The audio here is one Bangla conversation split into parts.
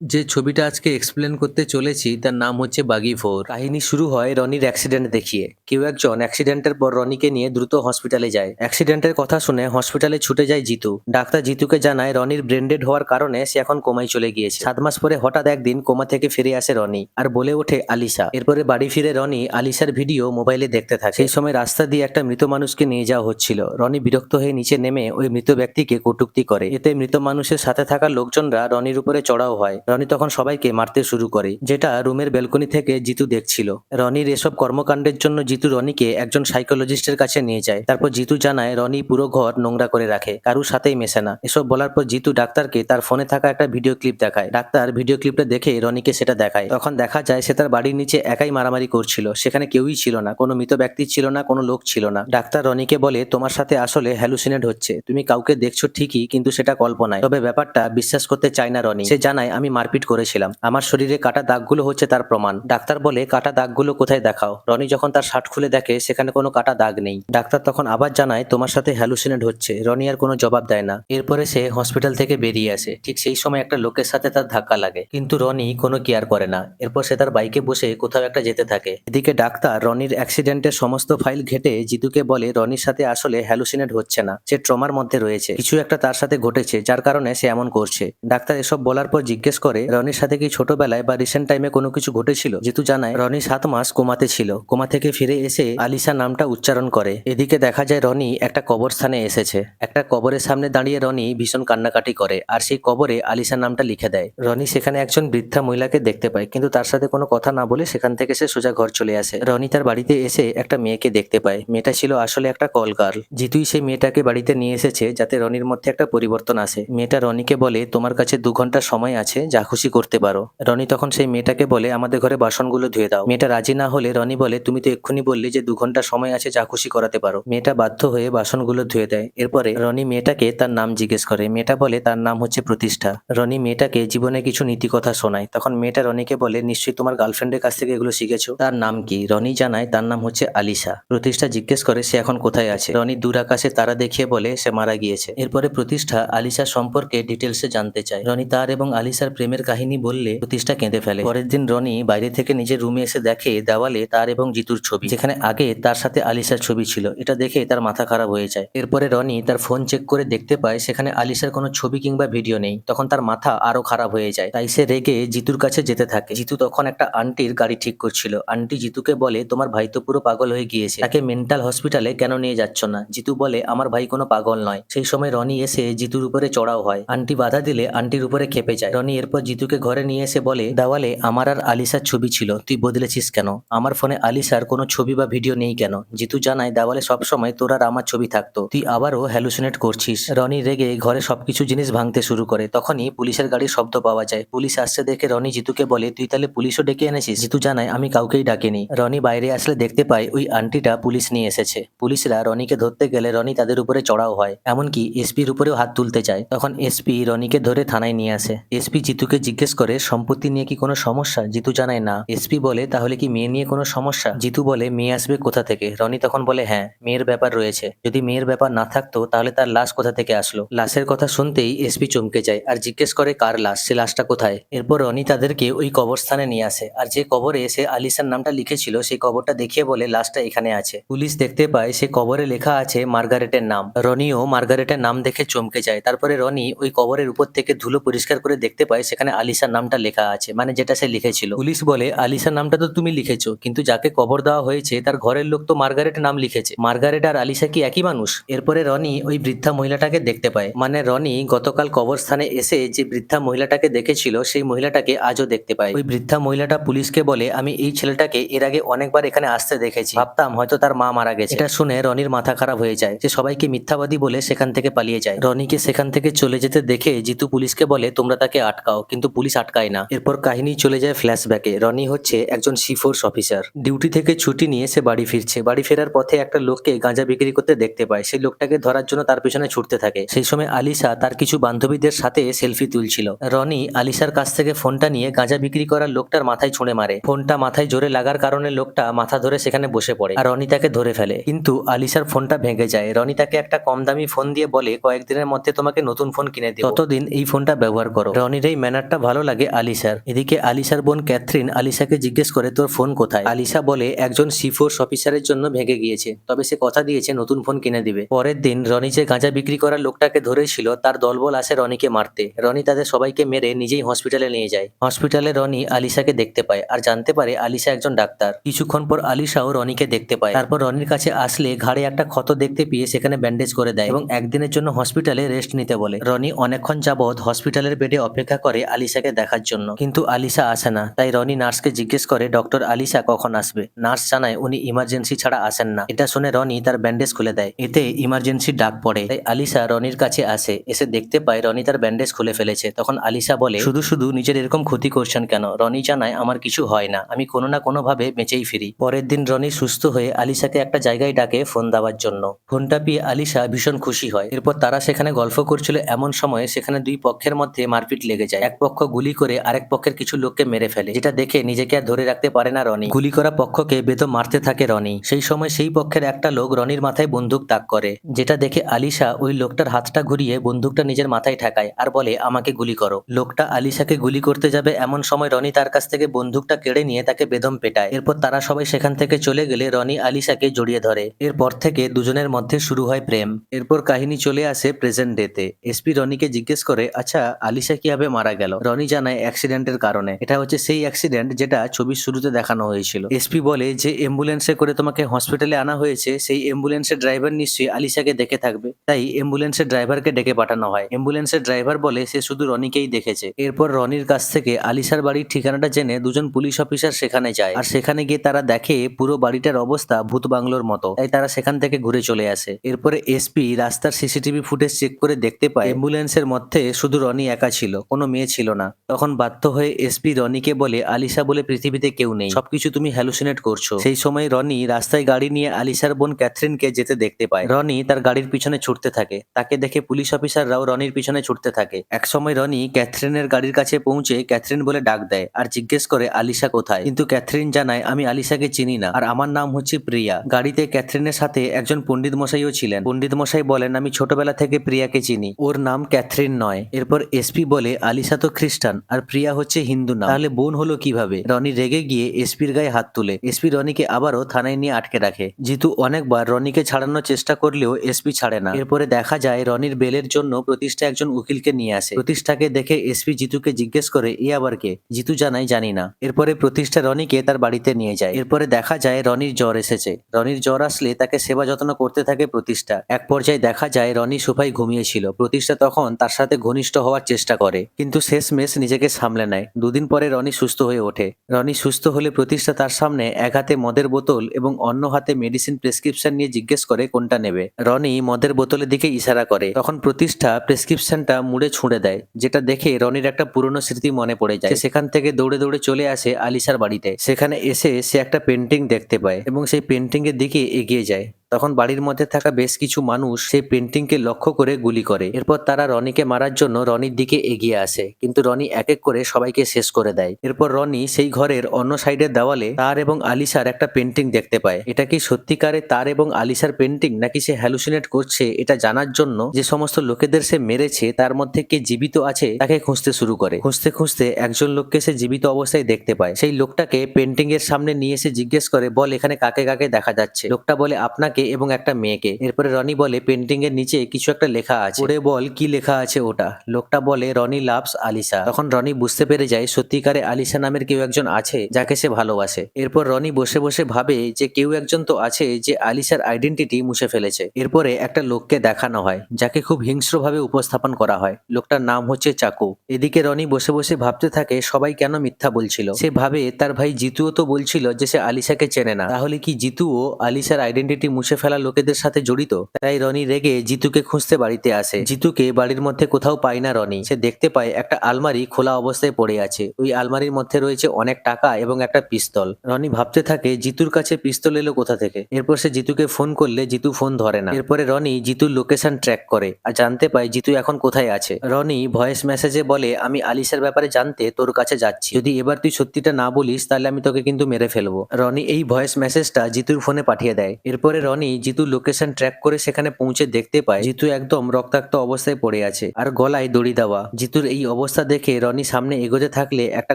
যে ছবিটা আজকে এক্সপ্লেন করতে চলেছি, তার নাম হচ্ছে বাগি ফোর কাহিনী শুরু হয় রনির অ্যাক্সিডেন্ট দেখিয়ে। কেউ একজন অ্যাক্সিডেন্টের পর রনিকে নিয়ে দ্রুত হসপিটালে যায়। অ্যাক্সিডেন্টের কথা শুনে হসপিটালে ছুটে যায় জিতু। ডাক্তার জিতুকে জানায় রনির ব্রেন্ডেড হওয়ার কারণে সে এখন কোমায় চলে গিয়েছে। সাত মাস পরে হঠাৎ একদিন কোমা থেকে ফিরে আসে রনি আর বলে ওঠে আলিশা। এরপরে বাড়ি ফিরে রনি আলিশার ভিডিও মোবাইলে দেখতে থাকে। সেই সময় রাস্তা দিয়ে একটা মৃত মানুষকে নিয়ে যাওয়া হচ্ছিল। রনি বিরক্ত হয়ে নিচে নেমে ওই মৃত ব্যক্তিকে কটুক্তি করে। এতে মৃত মানুষের সাথে থাকা লোকজনরা রনির উপরে চড়াও হয়। রনি তখন সবাইকে মারতে শুরু করে, যেটা রুমের বেলকনি থেকে জিতু দেখছিল। রনির এসব কর্মকাণ্ডের জন্য জিতু রনিকে একজন সাইকোলজিস্টের কাছে নিয়ে যায়। তারপর জিতু জানায়, রনি পুরো ঘর নোংরা করে রাখে, কারুর সাথেই মেশে না। এসব বলার পর জিতু ডাক্তারকে তার ফোনে থাকা একটা ভিডিও ক্লিপ দেখায়। ডাক্তার ভিডিও ক্লিপটা দেখে রনিকে সেটা দেখায়। তখন দেখা যায় সে তার বাড়ির নিচে একাই মারামারি করছিল। সেখানে কেউই ছিল না, কোনো মৃত ব্যক্তি ছিল না, কোনো লোক ছিল না। ডাক্তার রনিকে বলে, তোমার সাথে আসলে হ্যালুসিনেট হচ্ছে। তুমি কাউকে দেখছ ঠিকই, কিন্তু সেটা কল্পনায়। তবে ব্যাপারটা বিশ্বাস করতে চায় না রনি। সে জানায়, আমি মারপিট করেছিলাম। আমার শরীরে কাটা দাগগুলো হচ্ছে তার প্রমাণ। ডাক্তার বলে, কাটা দাগগুলো কোথায় দেখাও? রনি যখন তার শার্ট খুলে দেখে, সেখানে কোনো কাটা দাগ নেই। ডাক্তার তখন আবার জানায়, তোমার সাথে হ্যালুসিনেট হচ্ছে। রনি আর কোনো জবাব দেয় না। এরপরে সে হসপিটাল থেকে বেরিয়ে আসে। ঠিক সেই সময় একটা লোকের সাথে তার ধাক্কা লাগে। কিন্তু রনি কোনো কেয়ার করে না। এরপর সে তার বাইকে বসে কোথাও একটা যেতে থাকে। এদিকে ডাক্তার রনির অ্যাক্সিডেন্টের সমস্ত ফাইল ঘেটে জিতুকে বলে, রনির সাথে আসলে হ্যালুসিনেট হচ্ছে না। সে ট্রমার মধ্যে রয়েছে। কিছু একটা তার সাথে ঘটেছে, যার কারণে সে এমন করছে। ডাক্তার এসব বলার পর জিজ্ঞেস করে রনির সাথে কি ছোটবেলায় বা রিসেন্ট টাইমে কোনো কিছু ঘটেছিল? জিতু জানায় রনি সাত মাস কোমাতে ছিল। কোমা থেকে ফিরে এসে আলিশা নামটা উচ্চারণ করে। এদিকে দেখা যায় রনি একটা কবরস্থানে এসেছে। একটা কবরের সামনে দাঁড়িয়ে রনি ভীষণ কান্নাকাটি করে আর সেই কবরে আলিশা নামটা লিখে দেয়। রনি সেখানে একজন বৃদ্ধা মহিলাকে দেখতে পায়, কিন্তু তার সাথে কোনো কথা না বলে সেখান থেকে সে সোজা ঘর চলে আসে। রনি তার বাড়িতে এসে একটা মেয়েকে দেখতে পায়। মেয়েটা ছিল আসলে একটা কল গার্ল জিতুই সেই মেয়েটাকে বাড়িতে নিয়ে এসেছে যাতে রনির মধ্যে একটা পরিবর্তন আসে। মেয়েটা রনিকে বলে, তোমার কাছে দু ঘণ্টা সময় আছে, যা খুশি করতে পারো। রনি তখন সেই মেয়েটাকে বলে, আমাদের ঘরে বাসনগুলো ধুয়ে দাও। মেয়েটা রাজি না হলে রনি বলে, তুমি তো এক্ষুনি বললে যে দু ঘণ্টা সময় আছে যা খুশি করাতে পারো। মেয়েটা বাধ্য হয়ে বাসনগুলো ধুয়ে দেয়। এরপরে রনি মেয়েটাকে তার নাম জিজ্ঞেস করে। মেয়েটা বলে, তার নাম হচ্ছে প্রতিষ্ঠা। রনি মেয়েটাকে জীবনে কিছু নীতি কথা শোনায়। তখন মেয়েটা রনিকে বলে, নিশ্চয়ই তোমার গার্লফ্রেন্ডের কাছ থেকে এগুলো শিখেছো? তার নাম কি? রনি জানায়, তার নাম হচ্ছে আলিশা। প্রতিষ্ঠা জিজ্ঞেস করে, সে এখন কোথায় আছে? রনি দূর আকাশে তারা দেখিয়ে বলে, সে মারা গিয়েছে। এরপরে প্রতিষ্ঠা আলিশা সম্পর্কে ডিটেলসে জানতে চায়। রনি তার এবং আলিশার প্রেমের কাহিনী বললে প্রতিষ্ঠা কেঁদে ফেলে। পরের দিন রনি বাইরে থেকে নিজের রুমে এসে দেখে দেওয়ালে তার এবং জিতুর ছবি। যেখানে আগে তার সাথে আলিশার ছবি ছিল। এটা দেখে তার মাথা খারাপ হয়ে যায়। এরপরে রনি তার ফোন চেক করে দেখতে পায় সেখানে আলিশার কোনো ছবি কিংবা ভিডিও নেই। তখন তার মাথা আরও খারাপ হয়ে যায়। তাই সে রেগে জিতুর কাছে যেতে থাকে। জিতু তখন একটা আন্টির গাড়ি ঠিক করছিল। আন্টি জিতুকে বলে, তোমার ভাই তো পুরো পাগল হয়ে গিয়েছে। তাকে মেন্টাল হসপিটালে কেন নিয়ে যাচ্ছ না? জিতু বলে, আমার ভাই কোনো পাগল নয়। সেই সময় রনি এসে জিতুর উপরে চড়াও হয়। আন্টি বাধা দিলে আন্টির উপরে খেপে যায়। রনি এরপর জিতুকে ঘরে নিয়ে এসে বলে, দেওয়ালে আমার আর আলিসার ছবি ছিল, তুই বদলেছিস কেন? আমার ফোনে আলিসার কোনো ছবি বা ভিডিও নেই কেন? জিতু জানায়, দেওয়ালে সবসময় তোর আর আমার ছবি থাকতো। তুই আবারও হ্যালুসিনেট করছিস। রনি রেগে ঘরে সবকিছু জিনিস ভাঙতে শুরু করে। তখনই পুলিশের গাড়ির শব্দ পাওয়া যায়। পুলিশ আসছে দেখে রনি জিতুকে বলে, তুই তাহলে পুলিশও ডেকে এনেছিস? জিতু জানায়, আমি কাউকেই ডাকিনি। রনি বাইরে আসলে দেখতে পায়, ওই আন্টিটা পুলিশ নিয়ে এসেছে। পুলিশরা রনিকে ধরতে গেলে রনি তাদের উপরে চড়াও হয়। এমনকি এসপির উপরেও হাত তুলতে চায়। তখন এসপি রনিকে ধরে থানায় নিয়ে আসে। এসপি জিতুকে জিজ্ঞেস করে, সম্পত্তি নিয়ে কি কোনো সমস্যা? জিতু জানায়, না। এসপি বলে, তাহলে কি মেয়ে নিয়ে কোনো সমস্যা? জিতু বলে, মেয়ে আসবে কোথা থেকে? রনি তখন বলে হ্যাঁ মেয়ের ব্যাপার রয়েছে। যদি মেয়ের ব্যাপার না থাকতো, তাহলে তার লাশ কোথা থেকে আসলো? লাশের কথা শুনতেই এসপি চমকে যায় আর জিজ্ঞেস করে, কার লাশ? সে লাশটা কোথায়? এরপর রনি তাদেরকে ওই কবরস্থানে নিয়ে আসে আর যে কবরে সে আলিসার নামটা লিখেছিল, সেই কবরটা দেখিয়ে বলে, লাশটা এখানে আছে। পুলিশ দেখতে পায়, সে কবরে লেখা আছে মার্গারেটের নাম। রনিও মার্গারেটের নাম দেখে চমকে যায়। তারপরে রনি ওই কবরের উপর থেকে ধুলো পরিষ্কার করে দেখতে পায় সেখানে আলিসার নামটা লেখা আছে মানে যেটা সে লিখেছিল। পুলিশ বলে আলিসার নামটা তো তুমি লিখেছো, কিন্তু যাকে কবর দেওয়া হয়েছে, তার ঘরের লোক তো মার্গারেট নাম লিখেছে। মার্গারেট আর আলিসা কি একই মানুষ? এরপরে রনি ওই বৃদ্ধা মহিলাটাকে দেখতে পায়। মানে রনি গতকাল কবরস্থানে এসে যে বৃদ্ধা মহিলাটাকে দেখেছিল, সেই মহিলাটাকে আজও দেখতে পায়। ওই বৃদ্ধা মহিলাটা পুলিশকে বলে, আমি এই ছেলেটাকে এর আগে অনেকবার এখানে আসতে দেখেছি। ভাবতাম হয়তো তার মা মারা গেছে। এটা শুনে রনির মাথা খারাপ হয়ে যায়। যে সবাইকে মিথ্যাবাদী বলে সেখান থেকে পালিয়ে যায়। রনিকে সেখান থেকে চলে যেতে দেখে জিতু পুলিশকে বলে, তোমরা তাকে আটকাও। কিন্তু পুলিশ আটকায় না। এরপর কাহিনী চলে যায় ফ্ল্যাশব্যাকে। রনি হচ্ছে একজন সিফোর্স অফিসার। ডিউটি থেকে ছুটি নিয়ে সে বাড়ি ফিরছে। বাড়ি ফেরার পথে একটা লোককে গাঁজা বিক্রি করতে দেখতে পায়। সেই লোকটাকে ধরার জন্য তার পিছনে ছুটতে থাকে। সেই সময় আলিশা তার কিছু বান্ধবীদের সাথে সেলফি তুলছিল। রনি আলিশার কাছ থেকে ফোনটা নিয়ে গাঁজা বিক্রি করার লোকটার মাথায় ছুঁড়ে মারে। ফোনটা মাথায় জোরে লাগার কারণে লোকটা মাথা ধরে সেখানে বসে পড়ে। আর রনি তাকে ধরে ফেলে। কিন্তু আলিশার ফোনটা ভেঙে যায়। রনি তাকে একটা কম দামি ফোন দিয়ে বলে কয়েকদিনের মধ্যে তোমাকে নতুন ফোন কিনে দিই ততদিন এই ফোনটা ব্যবহার করো। রনির এই ম্যানারটা ভালো লাগে আলিসার এদিকে আলিসার বোন ক্যাথরিন আলিসাকে জিজ্ঞেস করে, তোর ফোন কোথায়? আলিসা বলে, একজন সিফোর্স অফিসারের জন্য ভেঙে গিয়েছে। তবে সে কথা দিয়েছে, নতুন ফোন কিনে দিবে। পরের দিন রনি যে গাঁজা বিক্রি করার লোকটাকে ধরেছিল তার দলবল আসে রনিকে মারতে। রনি তাদের সবাইকে মেরে নিজেই হসপিটালে নিয়ে যায়। হসপিটালে রনি আলিসাকে দেখতে পায় আর জানতে পারে আলিসা একজন ডাক্তার। কিছুক্ষণ পর আলিসাও রনিকে দেখতে পায়। তারপর রনির কাছে আসলে ঘাড়ে একটা ক্ষত দেখতে পেয়ে সেখানে ব্যান্ডেজ করে দেয় এবং একদিনের জন্য হসপিটালে রেস্ট নিতে বলে। রনি অনেকক্ষণ যাবৎ হসপিটালের বেডে অপেক্ষা করে আলিসাকে দেখার জন্য। কিন্তু আলিসা আসে না। তাই রনি নার্সকে জিজ্ঞেস করে, ডক্টর আলিসা কখন আসবে? নার্স জানায়, উনি ইমার্জেন্সি ছাড়া আসেন না। এটা শুনে রনি তার ব্যান্ডেজ খুলে দেয়। এতে ইমার্জেন্সি ডাক পড়ে। তাই আলিসা রনির কাছে আসে। এসে দেখতে পায়, রনি তার ব্যান্ডেজ খুলে ফেলেছে। তখন আলিসা বলে, শুধু শুধু নিজের এরকম ক্ষতি করছেন কেন? রনি জানায়, আমার কিছু হয় না। আমি কোনো না কোনো ভাবে বেঁচেই ফিরি। পরের দিন রনি সুস্থ হয়ে আলিসাকে একটা জায়গায় ডাকে ফোন দেওয়ার জন্য। ফোনটা পেয়ে আলিসা ভীষণ খুশি হয়। এরপর তারা সেখানে গল্প করছিল। এমন সময় সেখানে দুই পক্ষের মধ্যে মারপিট লেগে যায়। এক পক্ষ গুলি করে আরেক পক্ষের কিছু লোককে মেরে ফেলে, যেটা দেখে নিজেকে আর ধরে রাখতে পারে না রনি। গুলি করা পক্ষকে বেদম মারতে থাকে রনি। সেই সময় সেই পক্ষের একটা লোক রনির মাথায় বন্দুক তাক করে, যেটা দেখে আলিশা ওই লোকটার হাতটা ঘুরিয়ে বন্দুকটা নিজের মাথায় ঠেকায় আর বলে, আমাকে গুলি করো। লোকটা আলিশাকে গুলি করতে যাবে এমন সময় রনি তার কাছ থেকে বন্দুকটা কেড়ে নিয়ে তাকে বেদম পেটায়। এরপর তারা সবাই সেখান থেকে চলে গেলে রনি আলিশাকে জড়িয়ে ধরে। এরপর থেকে দুজনের মধ্যে শুরু হয় প্রেম। এরপর কাহিনী চলে আসে প্রেজেন্ট ডেতে এসপি রনিকে জিজ্ঞেস করে আচ্ছা আলিশা কীভাবে মারা গেল। রনি জানায় অ্যাক্সিডেন্টের কারণে। এটা হচ্ছে সেই অ্যাক্সিডেন্ট যেটা ছবির শুরুতে দেখানো হয়েছিল। এসপি বলে যে অ্যাম্বুলেন্সে করে তোমাকে হসপিটালে আনা হয়েছে, সেই অ্যাম্বুলেন্সের ড্রাইভার নিশ্চয়ই আলিশাকে দেখে থাকবে। তাই অ্যাম্বুলেন্সের ড্রাইভারকে ডেকে পাঠানো হয়। অ্যাম্বুলেন্সের ড্রাইভার বলে, সে শুধু রনিকেই দেখেছে। এরপর রনির কাছ থেকে আলিশার বাড়ির ঠিকানাটা জেনে দুজন পুলিশ অফিসার সেখানে যায়। আর সেখানে গিয়ে তারা দেখে পুরো বাড়িটার অবস্থা ভূত বাংলোর মতো। তাই তারা সেখান থেকে ঘুরে চলে আসে। এরপরে এসপি রাস্তার সিসিটিভি ফুটেজ চেক করে দেখতে পায় অ্যাম্বুলেন্সের মধ্যে শুধু রনি একা ছিল। কোনো মেয়ে ছিল না। তখন বাধ্য হয়ে এসপি রনিকে বলে, আলিশা বলে পৃথিবীতে কেউ নেই। সবকিছু তুমি হ্যালুসিনেট করছ। সেই সময় রনি রাস্তায় গাড়ি নিয়ে আলিশার বোন ক্যাথরিনকে যেতে দেখতে পায়। রনি তার গাড়ির পিছনে ছুটতে থাকে। তাকে দেখে পুলিশ অফিসাররাও রনির পিছনে ছুটতে থাকে। এক সময় রনি ক্যাথরিনের গাড়ির কাছে পৌঁছে ক্যাথরিন বলে ডাক দেয় আর জিজ্ঞেস করে, আলিশা কোথায়? কিন্তু ক্যাথরিন জানায়, আমি আলিশাকে চিনি না। আর আমার নাম হচ্ছে প্রিয়া। গাড়িতে ক্যাথরিনের সাথে একজন পণ্ডিত মশাইও ছিলেন। পণ্ডিত মশাই বলেন, আমি ছোটবেলা থেকে প্রিয়াকে চিনি। ওর নাম ক্যাথরিন নয়। এরপর এসপি বলে, আলিশা তো খ্রিস্টান আর প্রিয়া হচ্ছে হিন্দু না তাহলে বোন হলো কীভাবে? রনি রেগে গিয়ে এসপির গায়ে হাত তুলে। এসপি রনিকে আবারও থানায় নিয়ে আটকে রাখে। জিতু অনেকবার রনিকে ছাড়ানোর চেষ্টা করলেও এসপি ছাড়ে না। এরপরে দেখা যায় রনির বেলের জন্য প্রতিষ্ঠা একজন উকিলকে নিয়ে আসে। প্রতিষ্ঠাকে দেখে এসপি জিতুকে জিজ্ঞেস করে, এ আবার কে? জিতু জানাই জানি না। এরপরে প্রতিষ্ঠা রনিকে তার বাড়িতে নিয়ে যায়। এরপরে দেখা যায় রনির জ্বর এসেছে। রনির জ্বর আসলে তাকে সেবা যত্ন করতে থাকে প্রতিষ্ঠা। এক পর্যায়ে দেখা যায় রনি সোফায় ঘুমিয়েছিল। প্রতিষ্ঠা তখন তার সাথে ঘনিষ্ঠ হওয়ার চেষ্টা করে। কিন্তু শেষ মেশ নিজেকে সামলে নেয়। দুদিন পরে রনি সুস্থ হয়ে ওঠে। রনি সুস্থ হলে প্রতিষ্ঠা তার সামনে এক হাতে মদের বোতল এবং অন্য হাতে মেডিসিন প্রেসক্রিপশন নিয়ে জিজ্ঞেস করে কোনটা নেবে। রনি মদের বোতলের দিকে ইশারা করে। তখন প্রতিষ্ঠা প্রেসক্রিপশনটা মুড়ে ছুঁড়ে দেয়, যেটা দেখে রনির একটা পুরনো স্মৃতি মনে পড়ে যায়। সেখান থেকে দৌড়ে দৌড়ে চলে আসে আলিশার বাড়িতে। সেখানে এসে সে একটা পেন্টিং দেখতে পায় এবং সেই পেন্টিং এর দিকে এগিয়ে যায়। তখন বাড়ির মধ্যে থাকা বেশ কিছু মানুষ সেই পেন্টিংকে লক্ষ্য করে গুলি করে। এরপর তারা রনিকে মারার জন্য রনির দিকে এগিয়ে আসে, কিন্তু রনি এক এক করে সবাইকে শেষ করে দেয়। এরপর রনি সেই ঘরের অন্য সাইডের দেওয়ালে তার এবং আলিশার একটা পেন্টিং দেখতে পায়। এটা কি সত্যিকারে তার এবং আলিশার পেন্টিং, নাকি সে হ্যালুসিনেট করছে এটা জানার জন্য যে সমস্ত লোকেদের সে মেরেছে, তার মধ্যে কে জীবিত আছে তাকে খুঁজতে শুরু করে। খুঁজতে খুঁজতে একজন লোককে সে জীবিত অবস্থায় দেখতে পায়। সেই লোকটাকে পেন্টিং এর সামনে নিয়ে এসে জিজ্ঞেস করে, বল, এখানে কাকে কাকে দেখা যাচ্ছে? লোকটা বলে, আপনাকে এবং একটা মেয়েকে। এরপরে রনি বলে পেন্টিং এর নিচে কিছু একটা লেখা আছে। ওরে বল, কি লেখা আছে ওটা? লোকটা বলে, রনি লাভস আলিশা। তখন রনি বুঝতে পেরে যায়, সত্যিকারে আলিশা নামের কেউ একজন আছে যাকে সে ভালোবাসে। এরপর রনি বসে বসে ভাবে যে, কেউ একজন তো আছে যে আলিশার আইডেন্টিটি মুছে ফেলেছে। এরপরে একটা লোককে দেখানো হয়, যাকে খুব হিংস্রভাবে উপস্থাপন করা হয়। লোকটার নাম হচ্ছে চাকু। এদিকে রনি বসে বসে ভাবতে থাকে, সবাই কেন মিথ্যা বলছিল? সে ভাবে, তার ভাই জিতুও তো বলছিল যে সে আলিশাকে চেনে না। তাহলে কি জিতুও আলিশার আইডেন্টিটি মুছে ফেলা লোকেদের সাথে জড়িত। তাই রনি রেগে জিতুকে খুঁজতে বাড়িতে আসে। জিতুকে বাড়ির মধ্যে কোথাও পায় না রনি। সে দেখতে পায় একটা আলমারি খোলা অবস্থায় পড়ে আছে। ওই আলমারির মধ্যে রয়েছে অনেক টাকা এবং একটা পিস্তল। রনি ভাবতে থাকে, জিতুর কাছে পিস্তল এলো কোথা থেকে? এরপর সে জিতুকে ফোন করলে জিতু ফোন ধরে না। এরপরে রনি জিতুর লোকেশন ট্র্যাক করে আর জানতে পায় জিতু এখন কোথায় আছে। রনি ভয়েস মেসেজে বলে, আমি আলিশার ব্যাপারে জানতে তোর কাছে যাচ্ছি। যদি এবার তুই সত্যিটা না বলিস, তাহলে আমি তোকে কিন্তু মেরে ফেলব। রনি এই ভয়েস মেসেজটা জিতুর ফোনে পাঠিয়ে দেয়। এরপরে রনি রনি জিতুর লোকেশন ট্র্যাক করে সেখানে পৌঁছে দেখতে পায় জিতু একদম রক্তাক্ত অবস্থায় পড়ে আছে আর গলায় দড়ি দেওয়া। জিতুর এই অবস্থা দেখে রনি সামনে এগোতে থাকলে একটা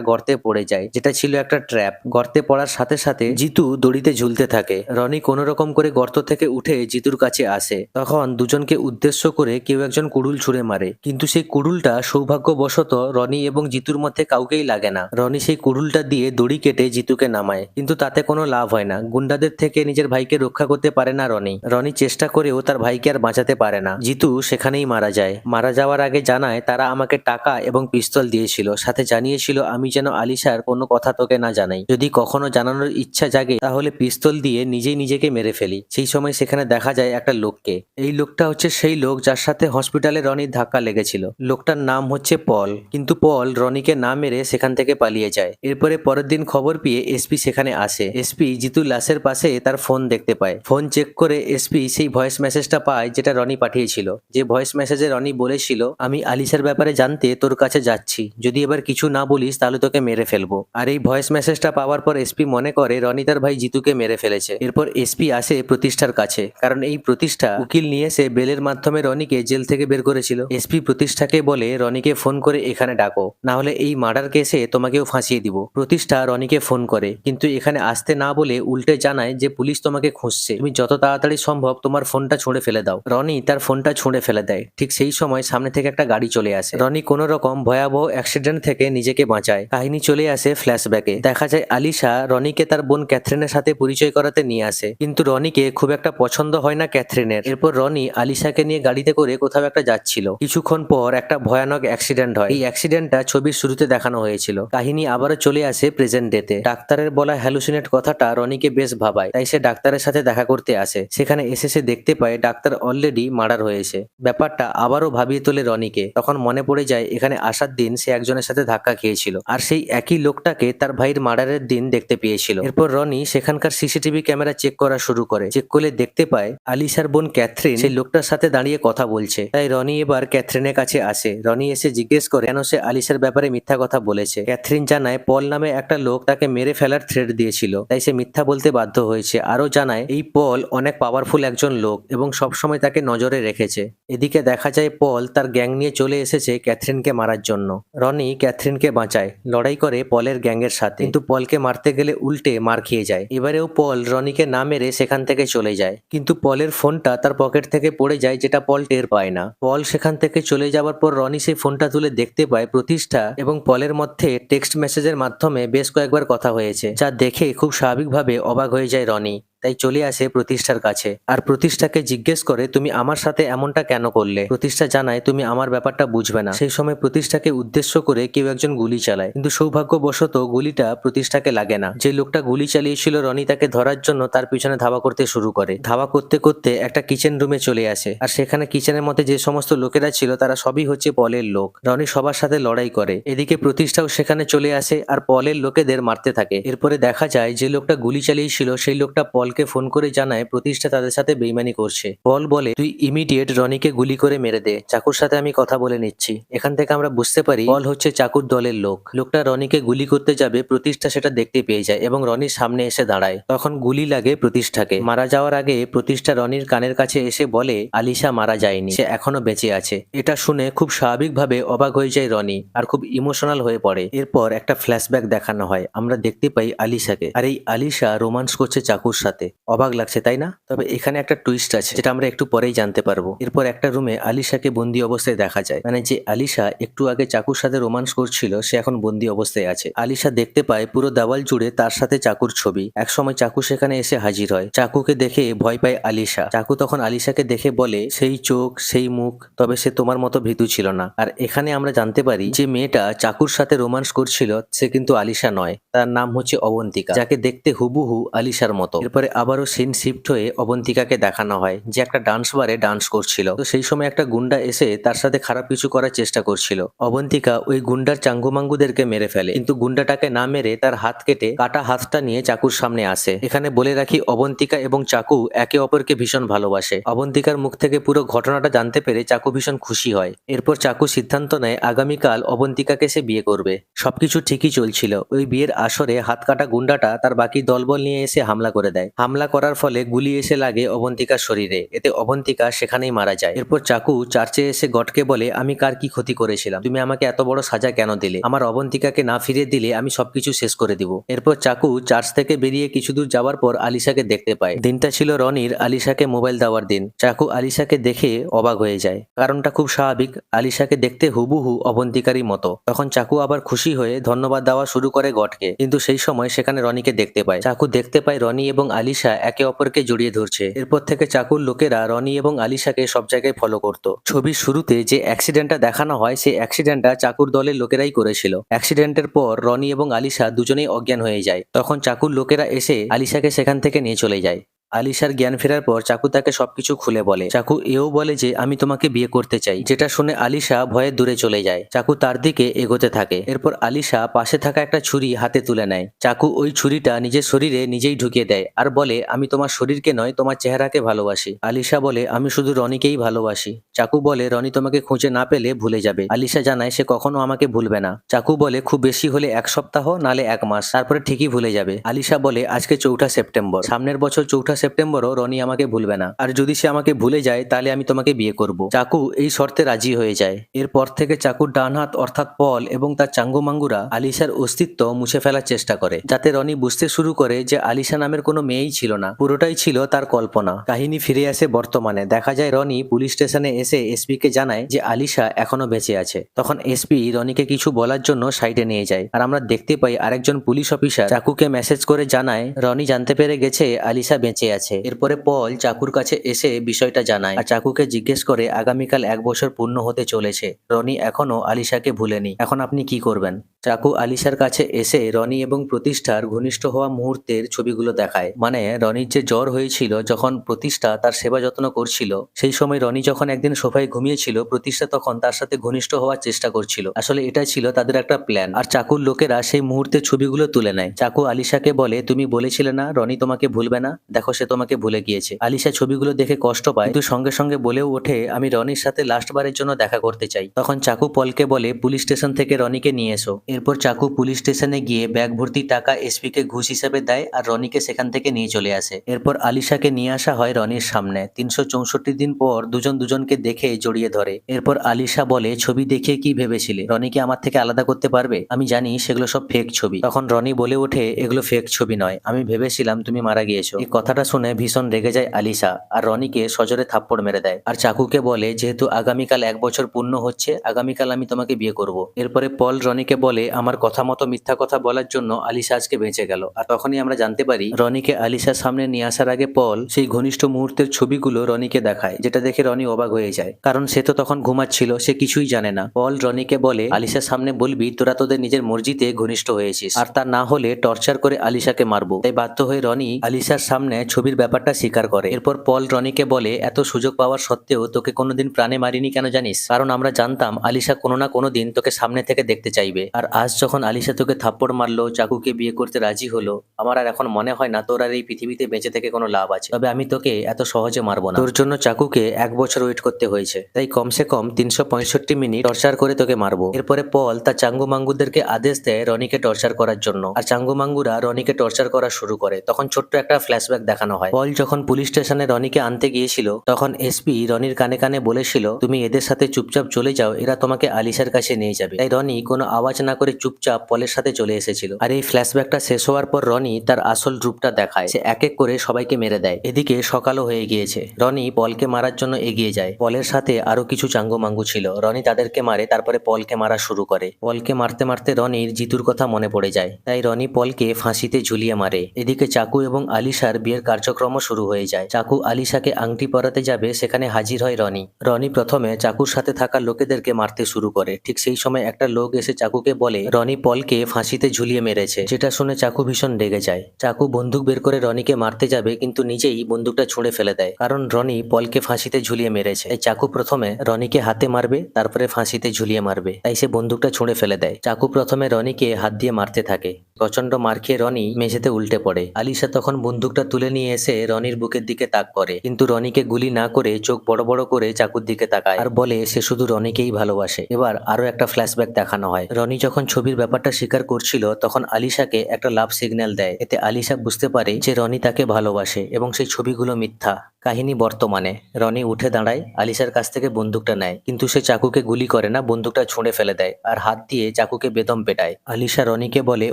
গর্তে পড়ে যায়, যেটা ছিল একটা ট্র্যাপ গর্তে পড়ার সাথে সাথে জিতু দড়িতে ঝুলতে থাকে। রনি কোনো রকম করে গর্ত থেকে উঠে জিতুর কাছে আসে। তখন দুজনকে উদ্দেশ্য করে কেউ একজন কুড়ুল ছুঁড়ে মারে। কিন্তু সেই কুড়ুলটা সৌভাগ্যবশত রনি এবং জিতুর মধ্যে কাউকেই লাগে না। রনি সেই কুড়ুলটা দিয়ে দড়ি কেটে জিতুকে নামায়। কিন্তু তাতে কোনো লাভ হয় না। গুন্ডাদের থেকে নিজের ভাইকে রক্ষা করতে পারে না রনি। রনি চেষ্টা করেও তার ভাইকে আর বাঁচাতে পারে না। জিতু সেখানেই মারা যায়। মারা যাওয়ার আগে জানায়, তারা আমাকে টাকা এবং পিস্তল দিয়েছিল। সাথে জানিয়েছিল, আমি যেন আলিশার কোনো কথা তোকে না জানাই। যদি কখনো জানানোর ইচ্ছা জাগে, তাহলে পিস্তল দিয়ে নিজেই নিজেকে মেরে ফেলি। সেই সময় সেখানে দেখা যায় একটা লোককে। এই লোকটা হচ্ছে সেই লোক যার সাথে হসপিটালে রনির ধাক্কা লেগেছিল। লোকটার নাম হচ্ছে পল। কিন্তু পল রনিকে না মেরে সেখান থেকে পালিয়ে যায়। এরপরে পরের দিন খবর পেয়ে এসপি সেখানে আসে। এসপি জিতু লাশের পাশে তার ফোন দেখতে পায়। ফোন চেক করে এসপি সেই ভয়েস মেসেজটা পায় যেটা রনি পাঠিয়েছিল। যে ভয়েস মেসেজে রনি বলেছিল, আমি আলিশার ব্যাপারে জানতে তোর কাছে যাচ্ছি। যদি এবার কিছু না বলিস, তাহলে তোকে মেরে ফেলব। আর এই ভয়েস মেসেজটা পাওয়ার পর এসপি মনে করে, রনি তার ভাই জিতুকে মেরে ফেলেছে। এরপর এসপি আসে প্রতিষ্ঠার কাছে। কারণ এই প্রতিষ্ঠা উকিল নিয়ে এসে বেলের মাধ্যমে রনিকে জেল থেকে বের করেছিল। এসপি প্রতিষ্ঠাকে বলে, রনিকে ফোন করে এখানে ডাকো। না হলে এই মার্ডার কেসে তোমাকেও ফাঁসিয়ে দিব। প্রতিষ্ঠা রনিকে ফোন করে, কিন্তু এখানে আসতে না বলে উল্টে জানায় যে, পুলিশ তোমাকে খুঁজছে। তুমি যত তাড়াতাড়ি সম্ভব তোমার ফোনটা ছুঁড়ে ফেলে দাও। রনি তার ফোনটা ছুঁড়ে ফেলে দেয়। ঠিক সেই সময় সামনে থেকে একটা গাড়ি চলে আসে। রনি কোনো রকম ভয়াবহ অ্যাক্সিডেন্ট থেকে নিজেকে বাঁচায়। কাহিনী চলে আসে ফ্ল্যাশব্যাকে দেখা যায় আলিশা রনিকে তার বোন ক্যাথরিনের সাথে পরিচয় করাতে নিয়ে আসে। কিন্তু রনিকে খুব একটা পছন্দ হয় না ক্যাথরিনের। এরপর রনি আলিশাকে নিয়ে গাড়িতে করে কোথাও একটা যাচ্ছিল। কিছুক্ষণ পর একটা ভয়ানক অ্যাক্সিডেন্ট হয়। এই অ্যাক্সিডেন্টটা ছবির শুরুতে দেখানো হয়েছিল। কাহিনী আবারও চলে আসে প্রেজেন্ট ডেতে ডাক্তারের বলা হ্যালুসিনেট কথাটা রনিকে বেশ ভাবায়। তাই সে ডাক্তারের সাথে দেখা করতে আসে সেখানে এসে সে দেখতে পায় ডাক্তার অলরেডি মার্ডার হয়েছে। ব্যাপারটা আবারও ভাবিয়ে তোলে রনিকে। তখন মনে পড়ে যায়, এখানে আসার দিন সে একজনের সাথে ধাক্কা খেয়েছিল। আর সেই একই লোকটাকে তার ভাইয়ের মার্ডারের দিন দেখতে পেয়েছিল। এরপর রনি সেখানকার সিসিটিভি ক্যামেরা চেক করা শুরু করে। চেক করলে দেখতে পায়, আলিশার বোন ক্যাথরিন সেই লোকটার সাথে দাঁড়িয়ে কথা বলছে। তাই রনি এবার ক্যাথরিনের কাছে আসে। রনি এসে জিজ্ঞেস করে, কেন সে আলিশার ব্যাপারে মিথ্যা কথা বলেছে? ক্যাথরিন জানায়, পল নামে একটা লোক তাকে মেরে ফেলার থ্রেড দিয়েছিল। তাই সে মিথ্যা বলতে বাধ্য হয়েছে। আরও জানায়, এই পল অনেক পাওয়ারফুল একজন লোক এবং সবসময় তাকে নজরে রেখেছে। এদিকে দেখা যায় পল তার গ্যাং নিয়ে চলে এসেছে ক্যাথরিনকে মারার জন্য। রনি ক্যাথরিনকে বাঁচায়, লড়াই করে পলের গ্যাংয়ের সাথে। কিন্তু পলকে মারতে গেলে উল্টে মার খেয়ে যায়। এবারেও পল রনিকে না মেরে সেখান থেকে চলে যায়। কিন্তু পলের ফোনটা তার পকেট থেকে পড়ে যায় যেটা পল টের পায় না। পল সেখান থেকে চলে যাওয়ার পর রনি সেই ফোনটা তুলে দেখতে পায় প্রতিষ্ঠা এবং পলের মধ্যে টেক্সট মেসেজের মাধ্যমে বেশ কয়েকবার কথা হয়েছে, যা দেখে খুব স্বাভাবিকভাবে অবাক হয়ে যায় রনি। তাই চলে আসে প্রতিষ্ঠার কাছে। আর প্রতিষ্ঠাকে জিজ্ঞেস করে, তুমি আমার সাথে এমনটা কেন করলে? প্রতিষ্ঠা জানায়, তুমি আমার ব্যাপারটা বুঝবে না। সেই সময় প্রতিষ্ঠাকে উদ্দেশ্য করে কেউ একজন গুলি চালায়। কিন্তু সৌভাগ্যবশত গুলিটা প্রতিষ্ঠাকে লাগে না। যে লোকটা গুলি চালিয়েছিল রনি তাকে ধরার জন্য তার পিছনে ধাওয়া করতে শুরু করে। ধাওয়া করতে করতে একটা কিচেন রুমে চলে আসে। আর সেখানে কিচেনের মধ্যে যে সমস্ত লোকেরা ছিল, তারা সবই হচ্ছে পলের লোক। রনি সবার সাথে লড়াই করে। এদিকে প্রতিষ্ঠাও সেখানে চলে আসে আর পলের লোকেদের মারতে থাকে। এরপরে দেখা যায়, যে লোকটা গুলি চালিয়েছিল, সেই লোকটা পলকে ফোন করে জানায়, প্রতিষ্ঠা তাদের সাথে বেইমানি করছে। পল বলে, তুই ইমিডিয়েট রনিকে গুলি করে মেরে দে। চাকুর সাথে আমি কথা বলে নিচ্ছি। এখান থেকে আমরা বুঝতে পারি পল হচ্ছে চাকুর দলের লোক। লোকটা রনিকে গুলি করতে যাবে, প্রতিষ্ঠা সেটা দেখতে পেয়ে যায় এবং রনির সামনে এসে দাঁড়ায়। তখন গুলি লাগে প্রতিষ্ঠাকে। মারা যাওয়ার আগে প্রতিষ্ঠা রনির কানের কাছে এসে বলে, আলিশা মারা যায়নি। সে এখনও বেঁচে আছে। এটা শুনে খুব স্বাভাবিকভাবে অবাক হয়ে যায় রনি আর খুব ইমোশনাল হয়ে পড়ে। এরপর একটা ফ্ল্যাশব্যাক দেখানো হয়। আমরা দেখতে পাই আলিশাকে। আর এই আলিশা রোমান্স করছে চাকুর সাথে। অবাক লাগছে, তাই না? তবে এখানে একটা টুইস্ট আছে, যেটা আমরা একটু পরেই জানতে পারব। এরপর একটা রুমে আলিশাকে বন্দি অবস্থায় দেখা যায়। মানে যে আলিশা একটু আগে চাকুর সাথে রোমান্স করছিল, সে এখন বন্দি অবস্থায় আছে। আলিশা দেখতে পায় পুরো দেওয়াল জুড়ে তার সাথে চাকুর ছবি। একসময় চাকু সেখানে এসে হাজির হয়। চাকুকে দেখে ভয় পায় আলিশা। চাকু তখন আলিশাকে দেখে বলে, সেই চোখ, সেই মুখ, তবে সে তোমার মতো ভীতু ছিল না। আর এখানে আমরা জানতে পারি যে মেয়েটা চাকুর সাথে রোমান্স করছিল, সে কিন্তু আলিশা নয়। তার নাম হচ্ছে অবন্তিকা, যাকে দেখতে হুবুহু আলিশার মতো। এরপরে আবারও সিন শিফট হয়ে অবন্তিকাকে দেখানো হয়, যে একটা ডান্স বারে ডান্স করছিল। তো সেই সময় একটা গুন্ডা এসে তার সাথে খারাপ কিছু করার চেষ্টা করছিল। অবন্তিকা ওই গুন্ডার চাঙ্গুমাঙ্গুদেরকে মেরে ফেলে, কিন্তু গুন্ডাটাকে না মেরে তার হাত কেটে কাটা হাতটা নিয়ে চাকুর সামনে আসে। এখানে বলে রাখি, অবন্তিকা এবং চাকু একে অপরকে ভীষণ ভালোবাসে। অবন্তিকার মুখ থেকে পুরো ঘটনাটা জানতে পেরে চাকু ভীষণ খুশি হয়। এরপর চাকু সিদ্ধান্ত নেয়, আগামীকাল অবন্তিকাকে সে বিয়ে করবে। সবকিছু ঠিকই চলছিল। ওই বিয়ের আসরে হাত কাটা গুন্ডাটা তার বাকি দলবল নিয়ে এসে হামলা করে দেয়। হামলা করার ফলে গুলি এসে লাগে অবন্তিকার শরীরে। এতে অবন্তিকা সেখানেই মারা যায়। এরপর চাকু চার্চে এসে গটকে বলে, আমি কার কি ক্ষতি করেছিলাম? তুমি আমাকে এত বড় সাজা কেন দিলে? আমার অবন্তিকাকে না ফিরিয়ে দিলে আমি সবকিছু শেষ করে দিব। এরপর চাকু চার্চ থেকে বেরিয়ে কিছু দূর যাওয়ার পর আলিশাকে দেখতে পায়। দিনটা ছিল রনির আলিশাকে মোবাইল দেওয়ার দিন। চাকু আলিশাকে দেখে অবাক হয়ে যায়। কারণটা খুব স্বাভাবিক, আলিশাকে দেখতে হুবুহু অবন্তিকারই মতো। তখন চাকু আবার খুশি হয়ে ধন্যবাদ দেওয়া শুরু করে গটকে কিন্তু সেই সময় সেখানে রনিকে দেখতে পায়। চাকু দেখতে পায় রনি এবং আলিশা একে অপরকে জড়িয়ে ধরছে। এরপর থেকে চাকুর লোকেরা রনি এবং আলিশাকে সব জায়গায় ফলো করত। ছবির শুরুতে যে অ্যাক্সিডেন্টটা দেখানো হয়, সেই অ্যাক্সিডেন্টটা চাকুর দলের লোকেরাই করেছিল। অ্যাক্সিডেন্টের পর রনি এবং আলিশা দুজনেই অজ্ঞান হয়ে যায়। তখন চাকুর লোকেরা এসে আলিশাকে সেখান থেকে নিয়ে চলে যায়। আলিশার জ্ঞান ফেরার পর চাকু তাকে সবকিছু খুলে বলে। চাকু এও বলে যে, আমি তোমাকে বিয়ে করতে চাই। যেটা শুনে আলিশা ভয়ে দূরে চলে যায়। চাকু তার দিকে এগোতে থাকে। এরপর আলিশা পাশে থাকা একটা ছুরি হাতে তুলে নেয়। চাকু ওই ছুরিটা নিজের শরীরে নিজেই ঢুকিয়ে দেয় আর বলে, আমি তোমার শরীরকে নয়, তোমার চেহারাকে ভালোবাসি। আলিশা বলে, আমি শুধু রনিকেই ভালোবাসি। চাকু বলে, রনি তোমাকে খুঁজে না পেলে ভুলে যাবে। আলিশা জানায়, সে কখনো আমাকে ভুলবে না। চাকু বলে, খুব বেশি হলে এক সপ্তাহ, নালে এক মাস, তারপরে ঠিকই ভুলে যাবে। আলিশা বলে, আজকে চৌঠা সেপ্টেম্বর। সামনের বছর চৌঠা সেপ্টেম্বরও রনি আমাকে ভুলবে না। আর যদি সে আমাকে ভুলে যায়, তাহলে আমি তোমাকে বিয়ে করব। চাকু এই শর্তে রাজি হয়ে যায়। এরপর থেকে চাকুর ডান হাত, অর্থাৎ পল এবং তার চাঙ্গুমাঙ্গুরা আলিশার অস্তিত্ব মুছে ফেলার চেষ্টা করে, যাতে রনি বুঝতে শুরু করে যে আলিশা নামের কোনো মেয়েই ছিল না। পুরোটাই ছিল তার কল্পনা। কাহিনী ফিরে আসে বর্তমানে। দেখা যায় রনি পুলিশ স্টেশনে এসে এসপি কে জানায় যে আলিশা এখনও বেঁচে আছে। তখন এসপি রনিকে কিছু বলার জন্য সাইডে নিয়ে যায়। আর আমরা দেখতে পাই আরেকজন পুলিশ অফিসার চাকুকে মেসেজ করে জানায়, রনি জানতে পেরে গেছে, আলিশা বেঁচে আছে? এরপরে পল চাকুর কাছে এসে বিষয়টা জানায় আর চাকুকে জিজ্ঞেস করে, আগামীকাল এক বছর পূর্ণ হতে চলেছে। রনি এখনও আলিশাকে ভুলেনি। এখন আপনি কি করবেন? চাকু আলিশার কাছে এসে রনি এবং প্রতিষ্ঠার ঘনিষ্ঠ হওয়া মুহূর্তের ছবিগুলো দেখায়। মানে রনির যে জ্বর হয়েছিল, যখন প্রতিষ্ঠা তার সেবা যত্ন করছিল, সেই সময় রনি যখন একদিন সোফায় ঘুমিয়েছিল, প্রতিষ্ঠা তখন তার সাথে ঘনিষ্ঠ হওয়ার চেষ্টা করছিল। আসলে এটা ছিল তাদের একটা প্ল্যান আর চাকুর লোকেরা সেই মুহূর্তের ছবিগুলো তুলে নেয়। চাকু আলিশাকে বলে, তুমি বলেছিলে না, রনি তোমাকে ভুলবে না? দেখো সে তোমাকে ভুলে গিয়েছে। আলিশা ছবিগুলো দেখে কষ্ট পায়, কিন্তু সঙ্গে সঙ্গে বলেও ওঠে, আমি রনির সাথে লাস্ট বারের জন্য দেখা করতে চাই। তখন চাকু পলকে বলে, পুলিশ স্টেশন থেকে রনিকে নিয়ে এসো। এরপর চাকু পুলিশ স্টেশনে গিয়ে ব্যাগ ভর্তি টাকা এসপি কে ঘুষ হিসেবে দেয় আর রনিকে সেখান থেকে নিয়ে চলে আসে। এরপর আলিশাকে নিয়ে আসা হয় রনির সামনে। তিনশো চৌষট্টি দিন পর দুজন দুজনকে দেখে জড়িয়ে ধরে। এরপর আলিশা বলে, ছবি দেখে কি ভেবেছিলে? রনিকে আমার থেকে আলাদা করতে পারবে? আমি জানি সেগুলো সব ফেক ছবি। তখন রনি বলে ওঠে, এগুলো ফেক ছবি নয়। আমি ভেবেছিলাম তুমি মারা গিয়েছো। এই কথাটা শুনে ভীষণ রেগে যায় আলিশা আর রনিকে সজরে থাপ্পড় মেরে দেয়। আর চাকুকে বলে, যেহেতু আগামীকাল এক বছর পূর্ণ হচ্ছে, আগামীকাল আমি তোমাকে বিয়ে করব। এরপরে পল রনিকে বলে আমার কথা মতো মিথ্যা কথা বলার জন্য আলিশা আজকে বেঁচে গেল। আর তখনই আমরা জানতে পারি, রনিকে আলিশার সামনে নিয়ে আসার আগে পল সেই ঘনিষ্ঠ মুহূর্তের ছবিগুলো রনিকে দেখায়, যেটা দেখে রনি অবাক হয়ে যায়। কারণ সে তো তখন ঘুমাচ্ছিল, সে কিছুই জানে না। পল রনিকে বলে, আলিশার সামনে বলবি, তোরা তোদের নিজের মর্জিতে ঘনিষ্ঠ হয়েছিস। আর তা না হলে টর্চার করে আলিশাকে মারবো। তাই বাধ্য হয়ে রনি আলিশার সামনে ছবির ব্যাপারটা স্বীকার করে। এরপর পল রনিকে বলে, এত সুযোগ পাওয়ার সত্ত্বেও তোকে কোনোদিন প্রাণে মারিনি কেন জানিস? কারণ আমরা জানতাম, আলিশা কোনো না কোনো দিন তোকে সামনে থেকে দেখতে চাইবে। আর আজ যখন আলিশা তোকে থাপ্পড় মারলো, চাকুকে বিয়ে করতে রাজি হলো, আমার আর এখন মনে হয় না তোর আর এই পৃথিবীতে বেঁচে থেকে কোনো লাভ আছে। তবে আমি তোকে এত সহজে মারবো না। তোর জন্য চাকুকে এক বছর ওয়েট করতে হয়েছে। তাই কমসে কম তিনশো পঁয়ষট্টি মিনিট টর্চার করে তোকে মারবো। এরপরে পল তার চাঙ্গু মাঙ্গুদেরকে আদেশ দেয় রনিকে টর্চার করার জন্য। আর চাঙ্গু মাঙ্গুরা রনিকে টর্চার করা শুরু করে। তখন ছোট্ট একটা ফ্ল্যাশব্যাক দেখানো হয়। পল যখন পুলিশ স্টেশনে রনিকে আনতে গিয়েছিল, তখন এসপি রনির কানে কানে বলেছিল, তুমি এদের সাথে চুপচাপ চলে যাও, এরা তোমাকে আলিশার কাছে নিয়ে যাবে। তাই রনি কোনো আওয়াজ না করে চুপচাপ পলের সাথে চলে এসেছিল। আর এই ফ্ল্যাশব্যাকটা শেষ হওয়ার পর রনি তার আসল রূপটা দেখায়। সে এক এক করে সবাইকে মেরে দেয়। এদিকে সকালও হয়ে গিয়েছে। রনি পলকে মারার জন্য এগিয়ে যায়। পলের সাথে আরও কিছু চাঙ্গু মাঙ্গু ছিল। রনি তাদেরকে মারে, তারপরে পলকে মারা শুরু করে। পলকে মারতে মারতে রনির জিতুর কথা মনে পড়ে যায়। তাই রনি পলকে ফাঁসিতে ঝুলিয়ে মারে। এদিকে চাকু এবং আলিশার বিয়ের কার্যক্রমও শুরু হয়ে যায়। চাকু আলিশাকে আংটি পরাতে যাবে, সেখানে হাজির হয় রনি। রনি প্রথমে চাকুর সাথে থাকা লোকেদেরকে মারতে শুরু করে। ঠিক সেই সময় একটা লোক এসে চাকুকে বলে রনি পলকে ফাঁসিতে ঝুলিয়ে মেরেছে। যেটা শুনে চাকু ভীষণ রেগে যায়। চাকু বন্দুক বের করে রনিকে মারতে যাবে, কিন্তু নিজেই বন্দুকটা ছুঁড়ে ফেলে দেয়। কারণ রনি পলকে ফাঁসিতে ঝুলিয়ে মেরেছে। তাই চাকু প্রথমে রনিকে হাতে মারবে, তারপরে ফাঁসিতে ঝুলিয়ে মারবে। তাই সে বন্দুকটা ছুঁড়ে ফেলে দেয়। চাকু প্রথমে রনিকে হাত দিয়ে মারতে থাকে। প্রচণ্ড মার খেয়ে রনি মেঝেতে উল্টে পড়ে। আলিশা তখন বন্দুকটা তুলে নিয়ে এসে রনির বুকের দিকে তাক করে। কিন্তু রনিকে গুলি না করে চোখ বড় বড় করে চাকুর দিকে তাকায়। আর বলে, সে শুধু রনিকেই ভালোবাসে। এবার আরও একটা ফ্ল্যাশব্যাক দেখানো হয়। রনি যখন ছবির ব্যাপারটা স্বীকার করছিল, তখন আলিশাকে একটা লাভ সিগন্যাল দেয়। এতে আলিশা বুঝতে পারে যে রনি তাকে ভালোবাসে এবং সেই ছবিগুলো মিথ্যা। কাহিনী বর্তমানে। রনি উঠে দাঁড়ায়, আলিশার কাছ থেকে বন্দুকটা নেয়, কিন্তু সে চাকুকে গুলি করে না, বন্দুকটা ছুঁড়ে ফেলে দেয় আর হাত দিয়ে চাকুকে বেদম পেটায়। আলিশা রনিকে বলে,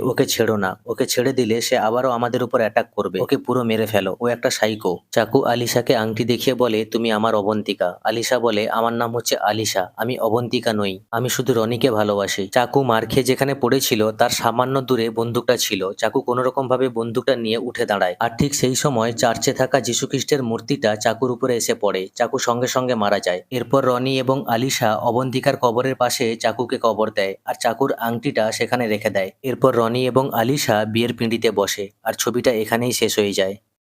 ওকে ছেড়ো না। ওকে ছেড়ে দিলে সে আবারও আমাদের উপর অ্যাটাক করবে। ওকে পুরো মেরে ফেলো। ও একটা সাইকো চাকু আলিশাকে আংটি দেখিয়ে বলে, তুমি আমার অবন্তিকা। আলিশা বলে, আমার নাম হচ্ছে আলিশা। আমি অবন্তিকা নই। আমি শুধু রনিকে ভালোবাসি। চাকু মার খেয়ে যেখানে পড়েছিল, তার সামান্য দূরে বন্দুকটা ছিল। চাকু কোনো রকম ভাবে বন্দুকটা নিয়ে উঠে দাঁড়ায়। আর ঠিক সেই সময় চার্চে থাকা যীশুখ্রিস্টের মূর্তিটা চাকুর উপরে এসে পড়ে। চাকু সঙ্গে সঙ্গে মারা যায়। এরপর রনি এবং আলিশা অবন্তিকার কবরের পাশে চাকুকে কবর দেয় আর চাকুর আংটিটা সেখানে রেখে দেয়। এরপর রনি এবং আলিশা বিয়ের পিঁড়িতে বসে। আর ছবিটা এখানেই শেষ হয়ে যায়।